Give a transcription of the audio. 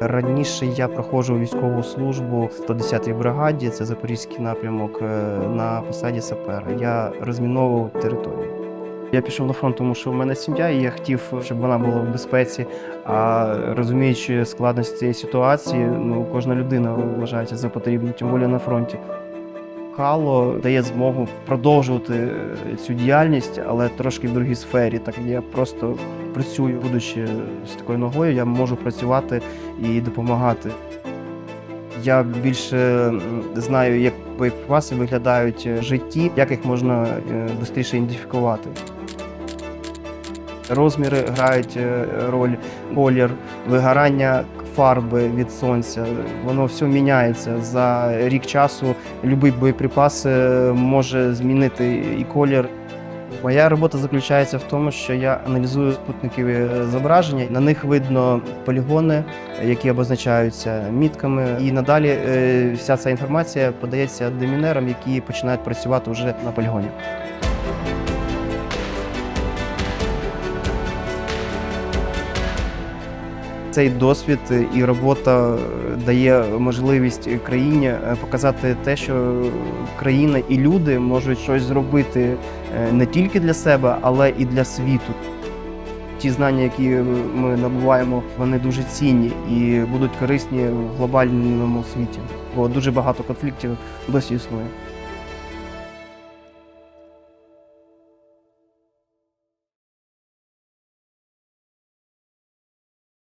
Раніше я проходжу військову службу в 110-й бригаді, це запорізький напрямок, е, на посаді сапера. Я розміновував територію. Я пішов на фронт, тому що в мене сім'я, і я хотів, щоб вона була в безпеці. А розуміючи складність цієї ситуації, ну кожна людина вважається за потрібну, тим більше на фронті. Хало дає змогу продовжувати е, цю діяльність, але трошки в другій сфері. Так я просто працюю, будучи з такою ногою, я можу працювати і допомагати. Я більше знаю, як боєприпаси виглядають в житті, як їх можна швидше ідентифікувати. Розміри грають е, роль, колір, вигорання фарби від сонця. Воно все міняється за рік часу. Будь-який боєприпас е, може змінити і колір. Моя робота заключається в тому, що я аналізую спутникові зображення. На них видно полігони, які обозначаються мітками. І надалі е, вся ця інформація подається демінерам, які починають працювати вже на полігоні. Цей досвід і робота дає можливість країні е, показати те, що країна і люди можуть щось зробити е, не тільки для себе, але і для світу. Ті знання, які ми набуваємо, вони дуже цінні і будуть корисні в глобальному світі, бо дуже багато конфліктів досі існує.